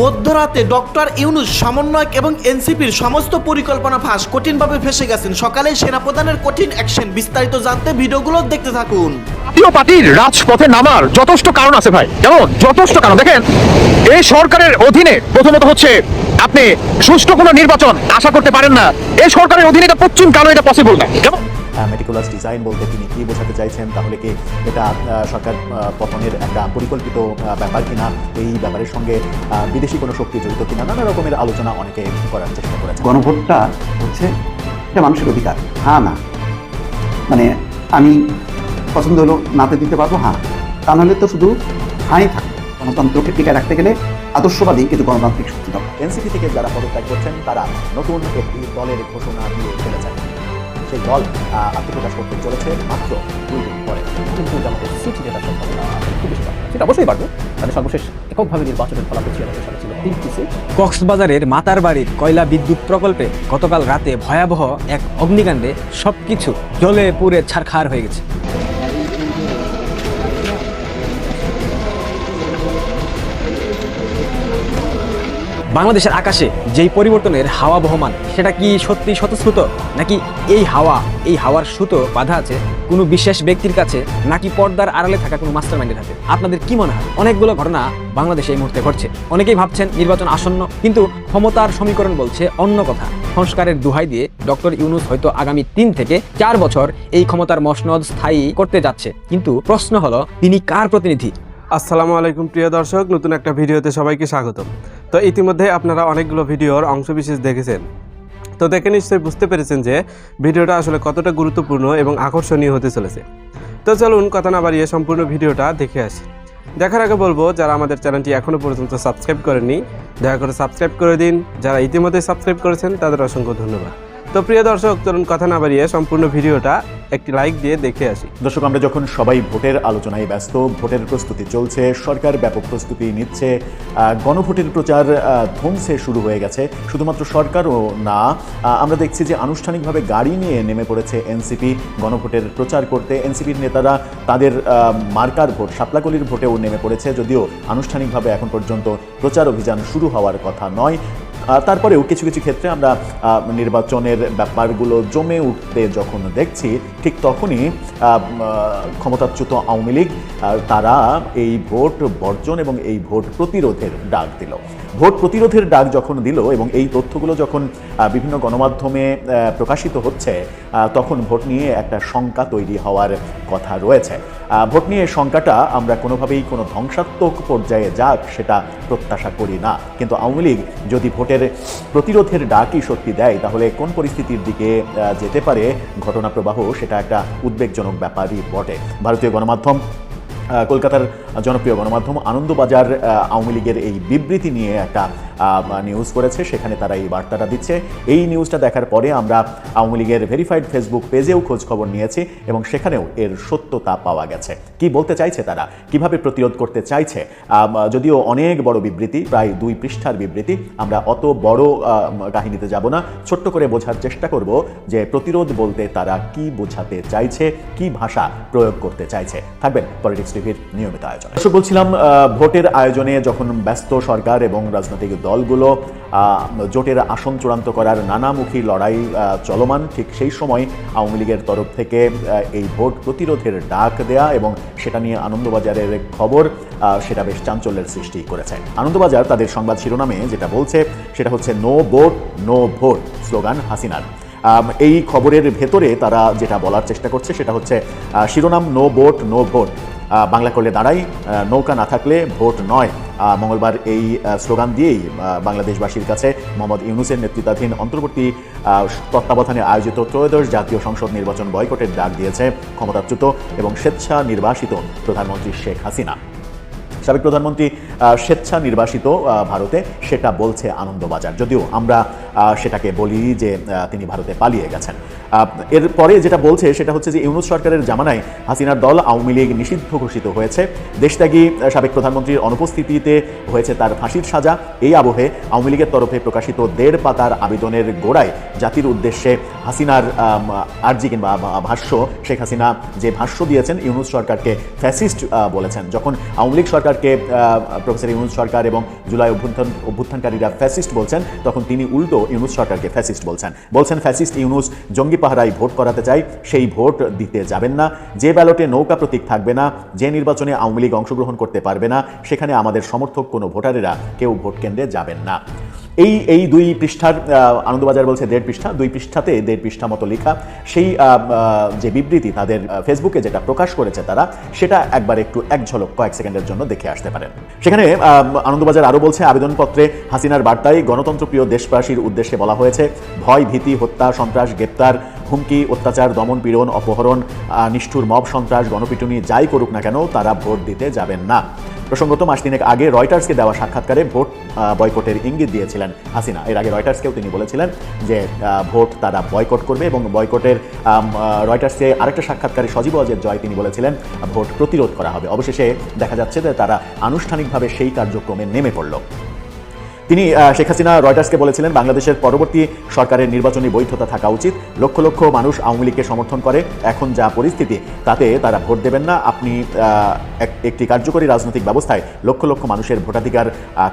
মধ্যরাতে ডক্টর ইউনুস সমন্বয়ক এবং এনসিপির সমস্ত পরিকল্পনা ফাঁস কঠিনভাবে ফেসে গেছেন। সকালে সেনাপ্রধানের কঠিন অ্যাকশন বিস্তারিত জানতে ভিডিওগুলো দেখতে থাকুন। জাতীয় পার্টির রাজপথে নামার যথেষ্ট কারণ আছে ভাই। কেমন? যথেষ্ট কারণ। দেখেন এই সরকারের অধীনে প্রথমত হচ্ছে আপনি সুষ্ঠু কোনো নির্বাচন আশা করতে পারেন না। এই সরকারের অধীনে এটা পশ্চিম কালো এটা পসিবল না। যেমন মেটিকুলাস ডিজাইন বলতে তিনি কি বোঝাতে চাইছেন তাহলে কি এটা সরকার পতনের একটা পরিকল্পিত ব্যাপার কিনা? এই ব্যাপারের সঙ্গে আহ, বিদেশি কোনো শক্তি জড়িত কিনা? নানা রকমের আলোচনা অনেকে করার চেষ্টা করেছে গণভোটটা হচ্ছে এটা মানুষের অধিকার। হ্যাঁ না। মানে আমি পছন্দ হলো নাতে দিতে পারব হ্যাঁ। তা নাহলে তো শুধু হাই থাকে। গণতন্ত্রকে টিকে রাখতে গেলে আদর্শবাদী কিন্তু গণতান্ত্রিক শক্তি দরকার এনসিপি থেকে যারা পদত্যাগ করছেন তারা নতুন একটি দলের ঘোষণা দিয়ে ফেলেছেন সেই দল আত্মপ্রকাশ করতে চলেছে মাত্র দুই দিন পরে। কিন্তু জামাতের সিট জেতার সম্ভাবনা খুব বেশি সেটা অবশ্যই বাড়বে তাদের সর্বশেষ এককভাবে নির্বাচনের ফলাফল ছিয়ানব্বই সালে ছিল তিনটি সিট। কক্সবাজারের মাতার বাড়ির কয়লা বিদ্যুৎ প্রকল্পে গতকাল রাতে ভয়াবহ এক অগ্নিকাণ্ডে সবকিছু জলে পুড়ে ছারখার হয়ে গেছে। বাংলাদেশের আকাশে যেই পরিবর্তনের হাওয়া বহমান, সেটা কি সত্যি স্বতঃস্ফূর্ত? নাকি এই হাওয়া, এই হাওয়ার সুতো বাধা আছে কোনো বিশেষ ব্যক্তির কাছে, নাকি পর্দার আড়ালে থাকা কোনো মাস্টার মাইন্ডের হাতে? আপনাদের কি মনে হয়? অনেকগুলো ঘটনা বাংলাদেশে এই মুহূর্তে ঘটছে। অনেকেই ভাবছেন নির্বাচন আসন্ন, কিন্তু ক্ষমতার সমীকরণ বলছে অন্য কথা। সংস্কারের দুহাই দিয়ে ডক্টর ইউনুস হয়তো আগামী তিন থেকে চার বছর এই ক্ষমতার মসনদ স্থায়ী করতে যাচ্ছে। কিন্তু প্রশ্ন হলো, তিনি কার প্রতিনিধি? আসসালামু আলাইকুম, প্রিয় দর্শক। নতুন একটা ভিডিওতে সবাইকে স্বাগত তো ইতিমধ্যে আপনারা অনেকগুলো ভিডিওর অংশবিশেষ দেখেছেন। তো দেখে নিশ্চয়ই বুঝতে পেরেছেন যে ভিডিওটা আসলে কতটা গুরুত্বপূর্ণ এবং আকর্ষণীয় হতে চলেছে। তো চলুন, কথা না বাড়িয়ে সম্পূর্ণ ভিডিওটা দেখে আসি। দেখার আগে বলব, যারা আমাদের চ্যানেলটি এখনও পর্যন্ত সাবস্ক্রাইব করেননি, দয়া করে সাবস্ক্রাইব করে দিন। যারা ইতিমধ্যে সাবস্ক্রাইব করেছেন, তাদের অসংখ্য ধন্যবাদ। তো প্রিয় দর্শক, চলুন কথা না বাড়িয়ে সম্পূর্ণ ভিডিওটা একটি লাইক দিয়ে দেখে আসি। দর্শক, আমরা যখন সবাই ভোটের আলোচনায় ব্যস্ত, ভোটের প্রস্তুতি চলছে, সরকার ব্যাপক প্রস্তুতি নিচ্ছে গণভোটের প্রচার ধমসে শুরু হয়ে গেছে। শুধুমাত্র সরকারও না আমরা দেখছি যে আনুষ্ঠানিকভাবে গাড়ি নিয়ে নেমে পড়েছে এনসিপি। গণভোটের প্রচার করতে এনসিপির নেতারা তাদের মার্কার ভোট, শাপলাকলির ভোটেও নেমে পড়েছে, যদিও আনুষ্ঠানিকভাবে এখন পর্যন্ত প্রচার অভিযান শুরু হওয়ার কথা নয়। তারপরেও কিছু কিছু ক্ষেত্রে আমরা নির্বাচনের ব্যাপারগুলো জমে উঠতে যখন দেখছি, ঠিক তখনই ক্ষমতাচ্যুত আওয়ামী লীগ তারা এই ভোট বর্জন এবং এই ভোট প্রতিরোধের ডাক দিল। ভোট প্রতিরোধের ডাক যখন দিল এবং এই তথ্যগুলো যখন বিভিন্ন গণমাধ্যমে প্রকাশিত হচ্ছে তখন ভোট নিয়ে একটা শঙ্কা তৈরি হওয়ার কথা রয়েছে। ভোট নিয়ে শঙ্কাটা আমরা কোনোভাবেই কোনো ধ্বংসাত্মক পর্যায়ে যাক সেটা প্রত্যাশা করি না। কিন্তু আওয়ামী লীগ যদি ভোটের প্রতিরোধের ডাকই সত্যি দেয়, তাহলে কোন পরিস্থিতির দিকে যেতে পারে ঘটনা প্রবাহ সেটা একটা উদ্বেগজনক ব্যাপারই বটে। ভারতীয় গণমাধ্যম কলকাতার জনপ্রিয় গণমাধ্যম আনন্দবাজার আওয়ামী লীগের এই বিবৃতি নিয়ে একটা নিউজ করেছে, সেখানে তারা এই বার্তাটা দিচ্ছে। এই নিউজটা দেখার পরে আমরা আওয়ামী লীগের ভেরিফাইড ফেসবুক পেজেও খোঁজ খবর নিয়েছি এবং সেখানেও এর সত্যতা পাওয়া গেছে। কি বলতে চাইছে তারা? কীভাবে প্রতিরোধ করতে চাইছে? যদিও অনেক বড় বিবৃতি, প্রায় দুই পৃষ্ঠার বিবৃতি, আমরা অত বড় কাহিনীতে যাব না। ছোট্ট করে বোঝার চেষ্টা করব যে প্রতিরোধ বলতে তারা কি বোঝাতে চাইছে, কি ভাষা প্রয়োগ করতে চাইছে। থাকবেন পলিটিক্স টিভির নিয়মিত আয়োজন। বলছিলাম ভোটের আয়োজনে যখন ব্যস্ত সরকার এবং রাজনৈতিক দলগুলো জোটের আসন চূড়ান্ত করার নানামুখী লড়াই চলমান। ঠিক সেই সময় আওয়ামী লীগের তরফ থেকে এই ভোট প্রতিরোধের ডাক দেয়া এবং সেটা নিয়ে আনন্দবাজারের খবর সেটা বেশ চাঞ্চল্যের সৃষ্টি করেছে। আনন্দবাজার তাদের সংবাদ শিরোনামে যেটা বলছে, সেটা হচ্ছে no vote no vote slogan হাসিনার। এই খবরের ভেতরে তারা যেটা বলার চেষ্টা করছে, সেটা হচ্ছে শিরোনাম no vote no vote Bangla করলে দাঁড়াই নৌকা না থাকলে ভোট নয়। মঙ্গলবার এই স্লোগান দিয়েই বাংলাদেশবাসীর কাছে মোহাম্মদ ইউনুসের নেতৃত্বাধীন অন্তর্বর্তী তত্ত্বাবধানে আয়োজিত ত্রয়োদশ জাতীয় সংসদ নির্বাচন বয়কটের ডাক দিয়েছে ক্ষমতাচ্যুত এবং স্বেচ্ছা নির্বাসিত প্রধানমন্ত্রী শেখ হাসিনা। সাবেক প্রধানমন্ত্রী স্বেচ্ছা নির্বাসিত ভারতে সেটা বলছে আনন্দবাজার। যদিও আমরা সেটাকে বলি যে তিনি ভারতে পালিয়ে গেছেন। এরপরে যেটা বলছে সেটা হচ্ছে যে, ইউনুস সরকারের জামানায় হাসিনার দল আওয়ামী লীগ নিষিদ্ধ ঘোষিত হয়েছে। দেশত্যাগী সাবেক প্রধানমন্ত্রীর অনুপস্থিতিতে হয়েছে তার ফাঁসির সাজা। এই আবহে আওয়ামী লীগের তরফে প্রকাশিত দেড় পাতার আবেদনের গোড়ায় জাতির উদ্দেশ্যে হাসিনার আর্জি কিংবা ভাষ্য, শেখ হাসিনা যে ভাষ্য দিয়েছেন, ইউনুস সরকারকে ফ্যাসিস্ট বলেছেন। যখন আওয়ামী লীগ সরকারকে প্রফেসর ইউনুস সরকার এবং জুলাই অভ্যুত্থান, অভ্যুত্থানকারীরা ফ্যাসিস্ট বলছেন, তখন তিনি উল্টো ইউনুস সরকারকে ফ্যাসিস্ট বলছেন। বলছেন ফ্যাসিস্ট ইউনুস, জঙ্গি পাহারায় ভোট করাতে চাই, সেই ভোট দিতে যাবেন না। যে ব্যালটে নৌকা প্রতীক থাকবে না, যে নির্বাচনে আওয়ামী লীগ অংশগ্রহণ করতে পারবে না, সেখানে আমাদের সমর্থক কোনো ভোটারেরা, কেউ ভোট কেন্দ্রে যাবেন না। এই এই দুই পৃষ্ঠার আনন্দবাজার বলছে দেড় পৃষ্ঠা, দুই পৃষ্ঠাতে দেড় পৃষ্ঠা মতো লেখা। সেই যে বিবৃতি তাদের ফেসবুকে যেটা প্রকাশ করেছে তারা, সেটা একবার একটু এক ঝলক কয়েক সেকেন্ডের জন্য দেখে আসতে পারেন। সেখানে আনন্দবাজার আরও বলছে, আবেদনপত্রে হাসিনার বার্তায় গণতন্ত্রপ্রিয় দেশবাসীর উদ্দেশ্যে বলা হয়েছে, ভয়, ভীতি, হত্যা, সন্ত্রাস, গ্রেপ্তার, হুমকি, অত্যাচার, দমন, পীড়ন, অপহরণ নিষ্ঠুর মব, সন্ত্রাস, গণপিটুনি, যাই করুক না কেন, তারা ভোট দিতে যাবেন না। প্রসঙ্গত, মাস তিনেক আগে রয়টার্সকে দেওয়া সাক্ষাৎকারে ভোট বয়কটের ইঙ্গিত দিয়েছিলেন হাসিনা। এর আগে রয়টার্সকেও তিনি বলেছিলেন যে ভোট তারা বয়কট করবে এবং বয়কটের রয়টার্সকে আরেকটা সাক্ষাৎকারে সজীব অজের জয় তিনি বলেছিলেন, ভোট প্রতিরোধ করা হবে। অবশেষে দেখা যাচ্ছে যে তারা আনুষ্ঠানিকভাবে সেই কার্যক্রমে নেমে পড়ল। তিনি শেখ হাসিনা রয়টার্সকে বলেছিলেন বাংলাদেশের পরবর্তী সরকারের নির্বাচনী বৈধতা থাকা উচিত। লক্ষ লক্ষ মানুষ আওয়ামী লীগকে সমর্থন করে। এখন যা পরিস্থিতি তাতে তারা ভোট দেবেন না। আপনি এক- একটি কার্যকরী রাজনৈতিক ব্যবস্থায় লক্ষ লক্ষ মানুষের ভোটাধিকার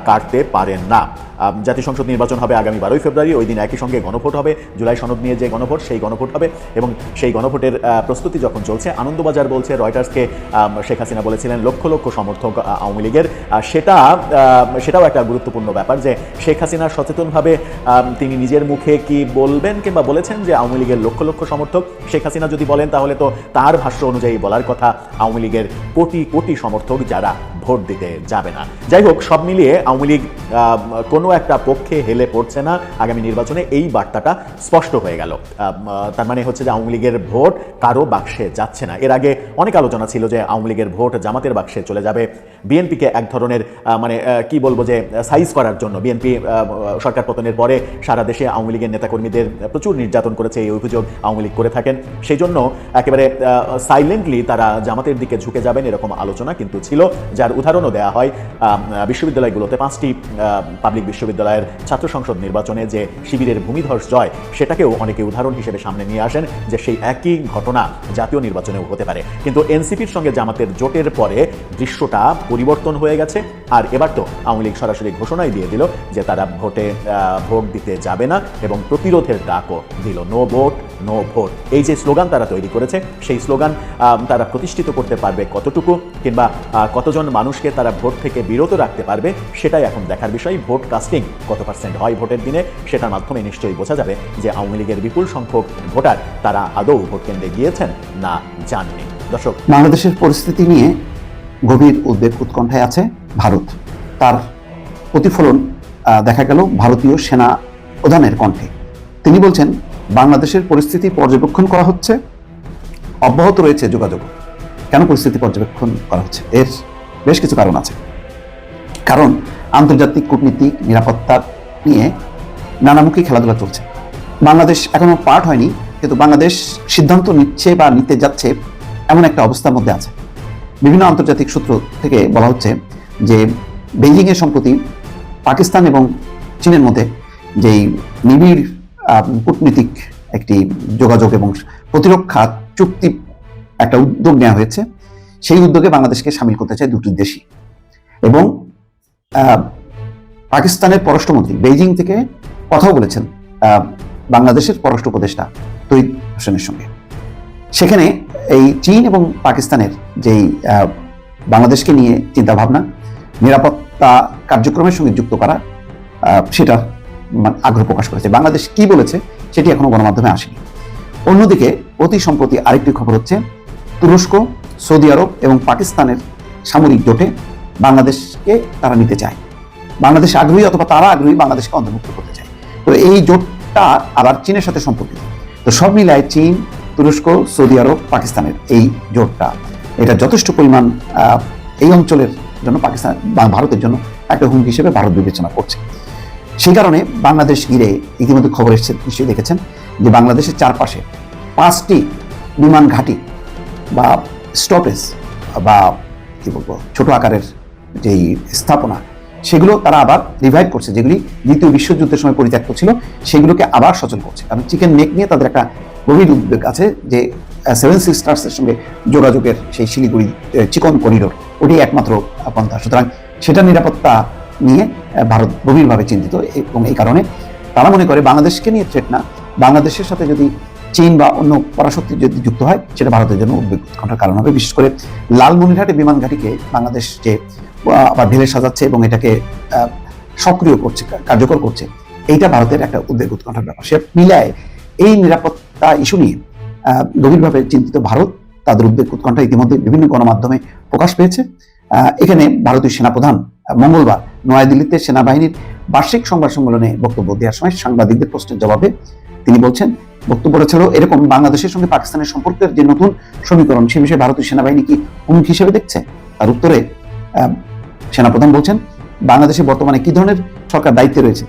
কাটতে পারেন না। আহ, জাতীয় সংসদ নির্বাচন হবে আগামী বারোই ফেব্রুয়ারি। ওই দিন একই সঙ্গে গণভোট হবে। জুলাই সনদ নিয়ে যে গণভোট সেই গণভোট হবে এবং সেই গণভোটের প্রস্তুতি যখন চলছে আনন্দবাজার বলছে রয়টার্সকে শেখ হাসিনা বলেছিলেন লক্ষ লক্ষ সমর্থক আওয়ামী লীগের। সেটা সেটাও একটা গুরুত্বপূর্ণ ব্যাপার যে শেখ হাসিনা সচেতনভাবে তিনি নিজের মুখে কি বলবেন কিংবা বলেছেন যে আওয়ামী লীগের লক্ষ লক্ষ সমর্থক? শেখ হাসিনা যদি বলেন, তাহলে তো তার ভাষ্য অনুযায়ী বলার কথা, আওয়ামী লীগের কোটি কোটি সমর্থক যারা ভোট দিতে যাবে না। যাই হোক, সব মিলিয়ে আওয়ামী লীগ কোনো একটা পক্ষে হেলে পড়ছে না। আগামী নির্বাচনে এই বার্তাটা স্পষ্ট হয়ে গেল। তার মানে হচ্ছে যে আওয়ামী লীগের ভোট কারও বাক্সে যাচ্ছে না। এর আগে অনেক আলোচনা ছিল যে আওয়ামী লীগের ভোট জামাতের বাক্সে চলে যাবে। বিএনপিকে এক ধরনের মানে কি বলব যে, সাইজ করার জন্য বিএনপি সরকার পতনের পরে সারা দেশে আওয়ামী লীগের নেতাকর্মীদের প্রচুর নির্যাতন করেছে এই অভিযোগ আওয়ামী লীগ করে থাকেন। সেই জন্য একেবারে সাইলেন্টলি তারা জামাতের দিকে ঝুঁকে যাবেন এরকম আলোচনা কিন্তু ছিল, যার উদাহরণও দেওয়া হয় বিশ্ববিদ্যালয়গুলোতে পাঁচটি পাবলিক বিশ্ববিদ্যালয়ের ছাত্র সংসদ নির্বাচনে যে শিবিরের ভূমিধস জয়, সেটাকেও অনেকে উদাহরণ হিসেবে সামনে নিয়ে আসেন যে সেই একই ঘটনা জাতীয় নির্বাচনেও হতে পারে। কিন্তু এনসিপির সঙ্গে জামাতের জোটের পরে দৃশ্যটা পরিবর্তন হয়ে গেছে। আর এবার তো আওয়ামী লীগ সরাসরি ঘোষণাই দিয়ে দিল যে তারা ভোটে ভোট দিতে যাবে না এবং প্রতিরোধের ডাকও দিল। No vote no vote. এই যে স্লোগান তারা তৈরি করেছে, সেই স্লোগান তারা প্রতিষ্ঠিত করতে পারবে কতটুকু কিংবা কতজন মানুষকে তারা ভোট থেকে বিরত রাখতে পারবে, সেটাই এখন দেখার বিষয়। ভোট কাস্টিং কত পার্সেন্ট হয় ভোটের দিনে, সেটার মাধ্যমে নিশ্চয়ই বোঝা যাবে যে আওয়ামী লীগের বিপুল সংখ্যক ভোটার তারা আদৌ ভোট কেন্দ্রে গিয়েছেন না যাননি দর্শক, বাংলাদেশের পরিস্থিতি নিয়ে গভীর উদ্বেগ উৎকণ্ঠায় আছে। ভারত। তার প্রতিফলন দেখা গেল ভারতীয় সেনা প্রধানের কণ্ঠে। তিনি বলছেন, বাংলাদেশের পরিস্থিতি পর্যবেক্ষণ করা হচ্ছে, অব্যাহত রয়েছে যোগাযোগ। কেন পরিস্থিতি পর্যবেক্ষণ করা হচ্ছে? এর বেশ কিছু কারণ আছে। কারণ, আন্তর্জাতিক কূটনীতি নিরাপত্তা নিয়ে নানামুখী খেলাধুলা চলছে। বাংলাদেশ এখনও পার্ট হয়নি, কিন্তু বাংলাদেশ সিদ্ধান্ত নিচ্ছে বা নিতে যাচ্ছে এমন একটা অবস্থার মধ্যে আছে। বিভিন্ন আন্তর্জাতিক সূত্র থেকে বলা হচ্ছে যে বেইজিংয়ে সম্প্রতি পাকিস্তান এবং চীনের মধ্যে যেই নিবিড় কূটনীতিক একটি যোগাযোগ এবং প্রতিরক্ষা চুক্তি একটা উদ্যোগ নেওয়া হয়েছে, সেই উদ্যোগে বাংলাদেশকে সামিল করতে চায় দুটি দেশই। এবং পাকিস্তানের পররাষ্ট্রমন্ত্রী বেইজিং থেকে কথাও বলেছেন বাংলাদেশের পররাষ্ট্র উপদেষ্টা তৈদ হোসেনের সঙ্গে। সেখানে এই চীন এবং পাকিস্তানের যেই বাংলাদেশকে নিয়ে চিন্তাভাবনা নিরাপত্তা কার্যক্রমের সঙ্গে যুক্ত করা সেটার মানে আগ্রহ প্রকাশ করেছে। বাংলাদেশ কি বলেছে সেটি এখনও গণমাধ্যমে আসেনি। অন্যদিকে, অতি সম্প্রতি আরেকটি খবর হচ্ছে, তুরস্ক, সৌদি আরব এবং পাকিস্তানের সামরিক জোটে বাংলাদেশকে তারা নিতে চায়। বাংলাদেশ আগ্রহী অথবা তারা আগ্রহী বাংলাদেশকে অন্তর্ভুক্ত করতে চায়। তো এই জোটটা আবার চীনের সাথে সম্পর্কিত। তো সব মিলায় চীন, তুরস্ক, সৌদি আরব, পাকিস্তানের এই জোটটা। এটা যথেষ্ট পরিমাণ এই অঞ্চলের জন্য, পাকিস্তান, বা ভারতের জন্য একটা হুমকি হিসেবে ভারত বিবেচনা করছে। সেই কারণে বাংলাদেশ ঘিরে ইতিমধ্যে খবর এসেছে, নিশ্চয়ই দেখেছেন, যে বাংলাদেশের চারপাশে পাঁচটি বিমান ঘাঁটি বা স্টপেজ বা, কি বলব, ছোট আকারের যেই স্থাপনা, সেগুলো তারা আবার রিভাইভ করছে, যেগুলি দ্বিতীয় বিশ্বযুদ্ধের সময় পরিত্যক্ত ছিল, সেগুলোকে আবার সচল করছে। কারণ চিকেন নেক নিয়ে তাদের একটা গভীর উদ্বেগ আছে যে সেভেন সিস্টার্সের সঙ্গে যোগাযোগের সেই শিলিগুড়ি চিকন করিডোর ওটি একমাত্র পন্থা সুতরাং সেটা নিরাপত্তা নিয়ে ভারত গভীরভাবে চিন্তিত এবং এই কারণে তারা মনে করে বাংলাদেশকে নিয়ে থ্রেট না। বাংলাদেশের সাথে যদি চীন বা অন্য পরাশক্তি যদি যুক্ত হয়, সেটা ভারতের জন্য উদ্বেগ উৎকণ্ঠার কারণ হবে। বিশেষ করে লালমনিরহাটে বিমান ঘাঁটিকে বাংলাদেশ যে আবার ঢেলে সাজাচ্ছে এবং এটাকে সক্রিয় করছে কার্যকর করছে, এইটা ভারতের একটা উদ্বেগ উৎকণ্ঠার ব্যাপার। সে মিলায় এই নিরাপত্তা ইস্যু নিয়ে গভীরভাবে চিন্তিত ভারত, তাদের উদ্বেগ উৎকণ্ঠা ইতিমধ্যে বিভিন্ন গণমাধ্যমে প্রকাশ পেয়েছে। এখানে ভারতীয় সেনাপ্রধান মঙ্গলবার নয়াদিল্লিতে সেনাবাহিনীর বার্ষিক সংবাদ সম্মেলনে বক্তব্য দেওয়ার সময় সাংবাদিকদের প্রশ্নের জবাবে তিনি বলছেন বক্তব্যটা ছিল এরকম বাংলাদেশের সঙ্গে পাকিস্তানের সম্পর্কের যে নতুন সমীকরণ, সে বিষয়ে ভারতীয় সেনাবাহিনী কি হুমকি হিসেবে দেখছে? তার উত্তরে সেনাপ্রধান বলছেন, বাংলাদেশে বর্তমানে কি ধরনের সরকার দায়িত্বে রয়েছে?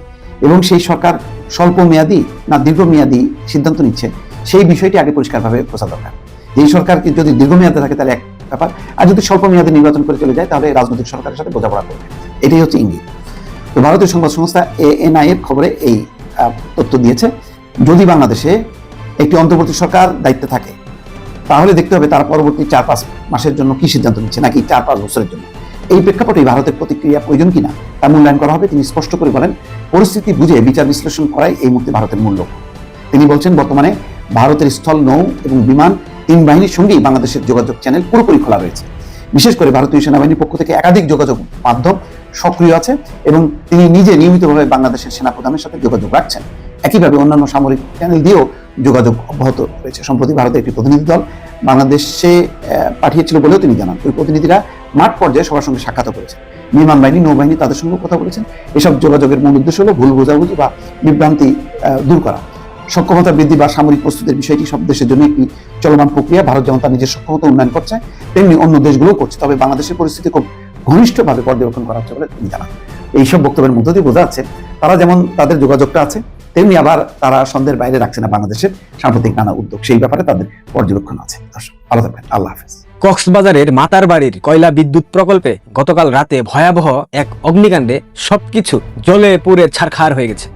এবং সেই সরকার স্বল্প মেয়াদী না দীর্ঘমেয়াদী সিদ্ধান্ত নিচ্ছে? সেই বিষয়টি আগে পরিষ্কারভাবে বোঝা দরকার। এই সরকার যদি দীর্ঘমেয়াদে থাকে তাহলে এক ব্যাপার, আর যদি স্বল্প মেয়াদে নির্বাচন করে চলে যায় তাহলে রাজনৈতিক সরকারের সাথে বোঝাপড়া করবে। এটাই হচ্ছে ইঙ্গিত। তো ভারতীয় সংবাদ সংস্থা এএনআই এর খবরে এই তথ্য দিয়েছে, যদি বাংলাদেশে একটি অন্তর্বর্তী সরকার দায়িত্বে থাকে, তাহলে দেখতে হবে তারা পরবর্তী চার পাঁচ মাসের জন্য কি সিদ্ধান্ত নিচ্ছে, নাকি চার পাঁচ বছরের জন্য। এই প্রেক্ষাপটে ভারতের প্রতিক্রিয়া প্রয়োজন কিনা তা মূল্যায়ন করা হবে। তিনি স্পষ্ট করে বলেন, পরিস্থিতি বুঝে বিচার বিশ্লেষণ করাই এই মুহূর্তে ভারতের মূল লক্ষ্য। তিনি বলছেন, বর্তমানে ভারতের স্থল নৌ এবং বিমান তিন বাহিনীর সঙ্গেই বাংলাদেশের যোগাযোগ চ্যানেল পুরোপুরি খোলা রয়েছে। বিশেষ করে ভারতীয় সেনাবাহিনীর পক্ষ থেকে একাধিক যোগাযোগ মাধ্যম সক্রিয় আছে এবং তিনি নিজে নিয়মিতভাবে বাংলাদেশের সেনাপ্রধানের সাথে যোগাযোগ রাখছেন। একইভাবে অন্যান্য সামরিক চ্যানেল দিয়েও যোগাযোগ অব্যাহত রয়েছে। সম্প্রতি ভারতের একটি প্রতিনিধি দল বাংলাদেশে পাঠিয়েছিল বলেও তিনি জানান। ওই প্রতিনিধিরা মাঠ পর্যায়ে সবার সঙ্গে সাক্ষাৎ করেছেন। বিমান বাহিনী নৌবাহিনী তাদের সঙ্গে কথা বলেছেন। এসব যোগাযোগের মূল উদ্দেশ্য হলো ভুল বোঝাবুঝি বা বিভ্রান্তি দূর করা। সক্ষমতা বৃদ্ধি বা সামরিক প্রস্তুতির বিষয়টি সব দেশের জন্য একটি চলমান প্রক্রিয়া। ভারত যেমন তার নিজের সক্ষমতা উন্নয়ন করছে, তেমনি অন্য দেশগুলোও করছে। তবে বাংলাদেশের পরিস্থিতি খুব ঘনিষ্ঠভাবে পর্যবেক্ষণ করা হচ্ছে বলে তিনি জানান। এইসব বক্তব্যের মধ্য দিয়ে বোঝা যাচ্ছে, তারা যেমন তাদের যোগাযোগটা আছে, তেমনি আবার তারা সন্দেহের বাইরে রাখছে না বাংলাদেশের সাম্প্রতিক নানা উদ্যোগ। সেই ব্যাপারে তাদের পর্যবেক্ষণ আছে। ভালো থাকবেন। আল্লাহ হাফেজ। কক্সবাজারের মাতার বাড়ির কয়লা বিদ্যুৎ প্রকল্পে গতকাল রাতে ভয়াবহ এক অগ্নিকাণ্ডে সবকিছু জলে পুড়ে ছারখার হয়ে গেছে।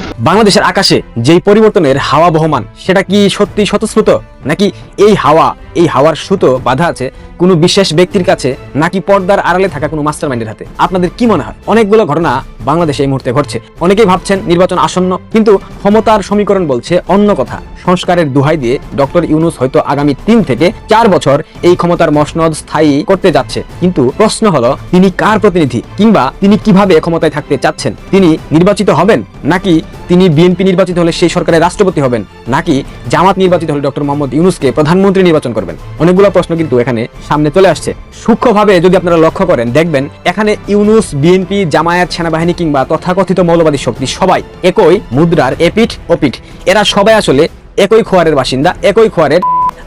বাংলাদেশের আকাশে যেই পরিবর্তনের হাওয়া বহমান, সেটা কি সত্যি স্বতঃস্ফূর্ত? নাকি এই হাওয়া, এই হাওয়ার সুতো বাধা আছে কোনো বিশেষ ব্যক্তির কাছে, নাকি পর্দার আড়ালে থাকা কোনো মাস্টার মাইন্ডের হাতে? আপনাদের কি মনে হয়? অনেকগুলো ঘটনা বাংলাদেশে এই মুহূর্তে ঘটছে। অনেকেই ভাবছেন নির্বাচন আসন্ন, কিন্তু ক্ষমতার সমীকরণ বলছে অন্য কথা। সংস্কারের দুহাই দিয়ে ডক্টর ইউনুস হয়তো আগামী তিন থেকে চার বছর এই ক্ষমতার মসনদ স্থায়ী করতে যাচ্ছে। কিন্তু প্রশ্ন হলো, তিনি কার প্রতিনিধি? কিংবা তিনি কীভাবে ক্ষমতায় থাকতে চাচ্ছেন? তিনি নির্বাচিত হবেন? নাকি তিনি বিএনপি নির্বাচিত হলে সেই সরকারের রাষ্ট্রপতি হবেন, নাকি জামাত নির্বাচিত হলে ডক্টর মোহাম্মদ ইউনুসকে প্রধানমন্ত্রী নির্বাচন করবেন? অনেকগুলো প্রশ্ন কিন্তু এখানে সামনে চলে আসছে। সূক্ষ্মভাবে যদি আপনারা লক্ষ্য করেন, দেখবেন এখানে ইউনুস, বিএনপি, জামায়াত, সেনাবাহিনী কিংবা তথাকথিত মৌলবাদী শক্তি সবাই একই মুদ্রার এপিঠ, ওপিঠ। এরা সবাই আসলে একই খোয়ারের বাসিন্দা, একই খোয়ারের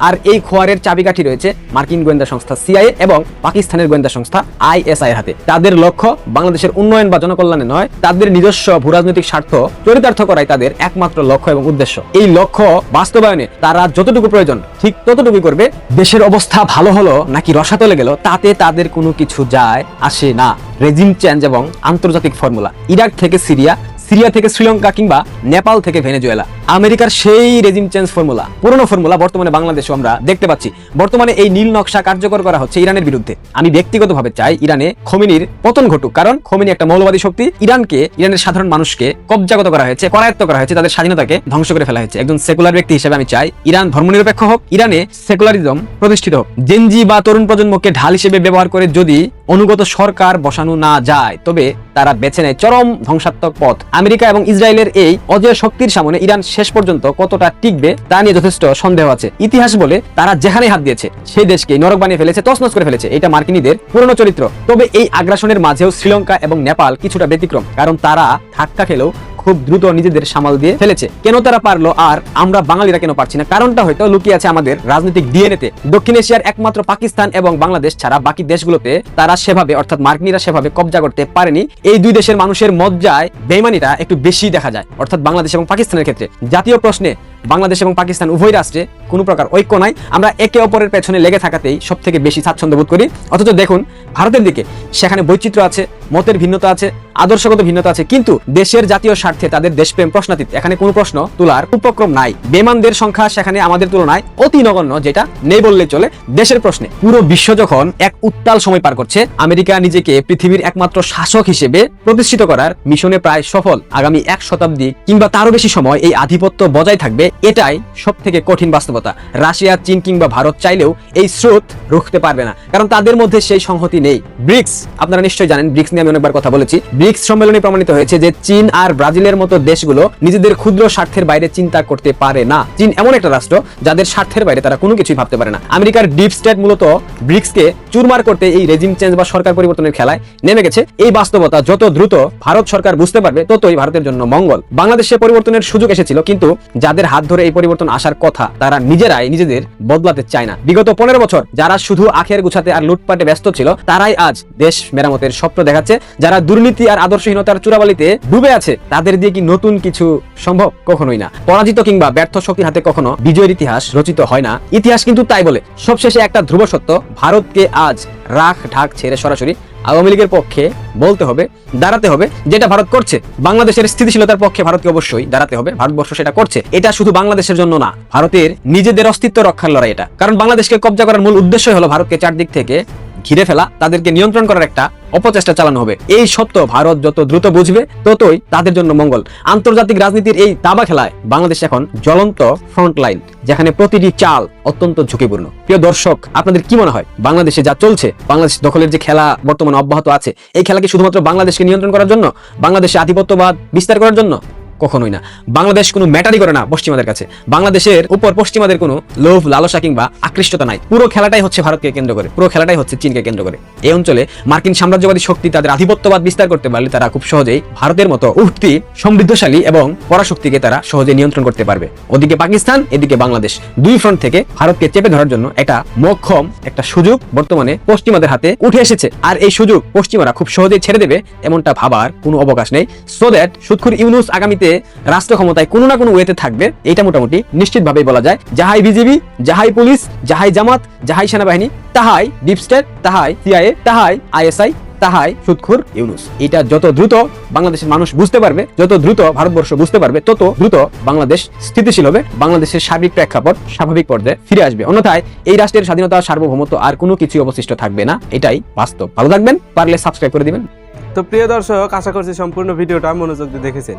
আর এই খোয়ারের চাবিকাঠি রয়েছে মার্কিন গোয়েন্দা সংস্থা সিআইএ এবং পাকিস্তানের গোয়েন্দা সংস্থা আইএসআই এর হাতে। তাদের লক্ষ্য বাংলাদেশের উন্নয়ন বা জনকল্যাণে নয়, তাদের নিজস্ব ভূরাজনৈতিক স্বার্থ, চরিতার্থ করাই তাদের একমাত্র লক্ষ্য এবং উদ্দেশ্য। এই লক্ষ্য বাস্তবায়নে তারা যতটুকু প্রয়োজন, ঠিক ততটুকুই করবে। দেশের অবস্থা ভালো হলো নাকি রসাতলে গেল, তাতে তাদের কোনো কিছু যায় আসে না। রেজিম চেঞ্জ এবং আন্তর্জাতিক ফর্মুলা। ইরাক থেকে সিরিয়া সিরিয়া থেকে শ্রীলঙ্কা কিংবা নেপাল থেকে ভেনেজুয়েলা। আমেরিকার সেই রেজিম চেঞ্জ ফর্মুলা, পুরনো ফর্মুলা বর্তমানে বাংলাদেশে আমরা দেখতে পাচ্ছি। বর্তমানে এই নীল নকশা কার্যকর করা হচ্ছে ইরানের বিরুদ্ধে। আমি ব্যক্তিগতভাবে চাই ইরানে খমিনির পতন ঘটুক, কারণ খমিনি একটা মৌলবাদী শক্তি। ইরানকে, ইরানের সাধারণ মানুষকে কবজাগত করা হয়েছে করায়ত্ত করা হয়েছে, তাদের স্বাধীনতাকে ধ্বংস করে ফেলা হয়েছে। একজন সেকুলার ব্যক্তি হিসেবে আমি চাই ইরান ধর্মনিরপেক্ষ হোক, ইরানে সেকুলারিজম প্রতিষ্ঠিত হোক। জেনজি বা তরুণ প্রজন্মকে ঢাল হিসেবে ব্যবহার করে যদি অনুগত সরকার বসানো না যায়, তবে তারা বেছে নেয় চরম ধ্বংসাত্মক পথ। আমেরিকা এবং ইসরায়েলের এই অজয় শক্তির সামনে ইরান শেষ পর্যন্ত কতটা টিকবে, তা নিয়ে যথেষ্ট সন্দেহ আছে। ইতিহাস বলে তারা যেখানে হাত দিয়েছে, সেই দেশকে নরক বানিয়ে ফেলেছে তসনস করে ফেলেছে। এটা মার্কিনীদের পুরনো চরিত্র। তবে এই আগ্রাসনের মাঝেও শ্রীলঙ্কা এবং নেপাল কিছুটা ব্যতিক্রম, কারণ তারা ধাক্কা খেলেও খুব দ্রুত নিজেদের সামাল দিয়ে ফেলেছে। কেন তারা পারল আর আমরা বাঙালিরা কেন পারছি না? কারণটা হয়তো লুকিয়ে আছে আমাদের রাজনৈতিক ডিএনএতে। দক্ষিণ এশিয়ার একমাত্র পাকিস্তান এবং বাংলাদেশ ছাড়া বাকি দেশগুলোতে তারা সেভাবে, অর্থাৎ মার্কিনীরা সেভাবে কবজা করতে পারেনি। এই দুই দেশের মানুষের মজ্জায় বেমানিটা একটু বেশি দেখা যায়, অর্থাৎ বাংলাদেশ এবং পাকিস্তানের ক্ষেত্রে। জাতীয় প্রশ্নে বাংলাদেশ এবং পাকিস্তান উভয় রাষ্ট্রে কোনো প্রকার ঐক্য নাই। আমরা একে অপরের পেছনে লেগে থাকাতেই সব থেকে বেশি স্বাচ্ছন্দ্য বোধ করি। অথচ দেখুন, ভারতের দিকে সেখানে বৈচিত্র্য আছে, মতের ভিন্নতা আছে, আদর্শগত ভিন্নতা আছে, কিন্তু দেশের জাতীয় স্বার্থে তাদের দেশপ্রেম প্রশ্নাতীত। এখানে কোনো প্রশ্ন তোলার উপক্রম নাই। বেমানদের সংখ্যা সেখানে আমাদের তুলনায় অতি নগণ্য, যেটা নেই বললে চলে। দেশের প্রশ্নে, পুরো বিশ্ব যখন এক উত্তাল সময় পার করছে, আমেরিকা নিজেকে পৃথিবীর একমাত্র শাসক হিসেবে প্রতিষ্ঠিত করার মিশনে প্রায় সফল আগামী এক শতাব্দী কিংবা তারও বেশি সময় এই আধিপত্য বজায় থাকবে এটাই সব থেকে কঠিন বাস্তবতা। রাশিয়া, চীন কিংবা ভারত চাইলেও এই স্রোত রুখতে পারবে না, কারণ তাদের মধ্যে সেই সংহতি নেই। ব্রিক্স, আপনারা নিশ্চয়ই জানেন, ব্রিক্স নিয়ে আমি অনেকবার কথা বলেছি। ব্রিক্স সম্মেলনে প্রমাণিত হয়েছে যে চীন আর ব্রাজিলের মতো দেশগুলো নিজেদের ক্ষুদ্র স্বার্থের বাইরে চিন্তা করতে পারে না। চীন এমন একটা রাষ্ট্র, যাদের স্বার্থের বাইরে তারা কোনো কিছুই ভাবতে পারে না। আমেরিকার ডিপ স্টেট মূলত ব্রিক্সকে চুরমার করতে এই রেজিম চেঞ্জ বা সরকার পরিবর্তনের খেলায় নেমে গেছে। এই বাস্তবতা যত দ্রুত ভারত সরকার বুঝতে পারবে, ততই ভারতের জন্য মঙ্গল। বাংলাদেশে পরিবর্তনের সুযোগ এসেছিল, কিন্তু যাদের হাত ধরে এই পরিবর্তন আসার কথা তারা নিজেরাই নিজেদের বদলাতে চায় না। বিগত পনেরো বছর যারা শুধু আখের গুছাতে আর লুটপাটে ব্যস্ত ছিল, তারাই আজ দেশ মেরামতের স্বপ্ন দেখাচ্ছে। যারা দুর্নীতি আর আদর্শহীনতার চূড়াবালিতে ডুবে আছে, তাদের দিয়ে কি নতুন কিছু সম্ভব কখনোই না। পরাজিত কিংবা ব্যর্থ শক্তির হাতে কখনো বিজয়ের ইতিহাস রচিত হয় না। ইতিহাস কিন্তু তাই বলে, সবশেষে একটা ধ্রুব সত্য, ভারতকে আজ রাখ ঢাক ছেড়ে সরাসরি আওয়ামী লীগের পক্ষে বলতে হবে, দাঁড়াতে হবে যেটা ভারত করছে। বাংলাদেশের স্থিতিশীলতার পক্ষে ভারতকে অবশ্যই দাঁড়াতে হবে, ভারতবর্ষ সেটা করছে। এটা শুধু বাংলাদেশের জন্য না, ভারতের নিজেদের অস্তিত্ব রক্ষার লড়াই এটা। কারণ বাংলাদেশকে কবজা করার মূল উদ্দেশ্যই হলো ভারতকে চারদিক থেকে ঘিরে ফেলা, তাদেরকে নিয়ন্ত্রণ করার একটা অপচেষ্টা চালানো হবে। এই সত্য ভারত যত দ্রুত বুঝবে, ততই তাদের জন্য মঙ্গল। আন্তর্জাতিক রাজনীতির এই দাবা খেলায় বাংলাদেশ এখন জ্বলন্ত ফ্রন্ট লাইন যেখানে প্রতিটি চাল অত্যন্ত ঝুঁকিপূর্ণ। প্রিয় দর্শক, আপনাদের কি মনে হয়? বাংলাদেশে যা চলছে, বাংলাদেশ দখলের যে খেলা বর্তমানে অব্যাহত আছে, এই খেলাকে শুধুমাত্র বাংলাদেশকে নিয়ন্ত্রণ করার জন্য? বাংলাদেশে আধিপত্যবাদ বিস্তার করার জন্য? কখনোই না। বাংলাদেশ কোনো ম্যাটারই করে না পশ্চিমাদের কাছে। বাংলাদেশের উপর পশ্চিমাদের কোনো লোভ, লালসা কিংবা আকৃষ্টতা নাই। পুরো খেলাটাই হচ্ছে ভারতকে কেন্দ্র করে। পুরো খেলাটাই হচ্ছে চীনকে কেন্দ্র করে। এই অঞ্চলে মার্কিন সাম্রাজ্যবাদী শক্তি তাদের আধিপত্যবাদ বিস্তার করতে পারলে তারা খুব সহজেই ভারতের মতো উঠতি, সমৃদ্ধশালী এবং পরাশক্তিকে তারা সহজে নিয়ন্ত্রণ করতে পারবে। ওদিকে পাকিস্তান, এদিকে বাংলাদেশ। দুই ফ্রন্ট থেকে ভারতকে চেপে ধরার জন্য একটা মক্ষম, একটা সুযোগ বর্তমানে পশ্চিমাদের হাতে উঠে এসেছে। আর এই সুযোগ পশ্চিমারা খুব সহজেই ছেড়ে দেবে, এমনটা ভাবার কোনো অবকাশ নেই। সো দ্যাট সুৎখুর ইউনুস আগামীতে রাষ্ট্র ক্ষমতায় কোনো না কোনো ওয়েতে থাকবে এটা মোটামুটি নিশ্চিতভাবেই বলা যায়। যাহাই বিজেপি যাহাই পুলিশ, যাহাই জামাত, যাহাই সেনাবাহিনী, তাহাই ডিপ স্টেট, তাহাই সিআইএ, তাহাই আইএসআই, তাহাই সুৎখুর ইউনুস। এটা যত দ্রুত বাংলাদেশের মানুষ বুঝতে পারবে, যত দ্রুত ভারতবর্ষ বুঝতে পারবে, তত দ্রুত বাংলাদেশ স্থিতিশীল হবে, বাংলাদেশের সার্বিক প্রেক্ষাপট স্বাভাবিক পর্যায়ে ফিরে আসবে। অন্যথায় এই রাষ্ট্রের স্বাধীনতা, সার্বভৌমত্ব আর কোনো কিছু অবশিষ্ট থাকবে না, এটাই বাস্তব। ভালো থাকবেন, পারলে সাবস্ক্রাইব করে দিবেন। তো প্রিয় দর্শক, আশা করছি সম্পূর্ণ ভিডিওটা মনোযোগ দিয়ে দেখেছেন।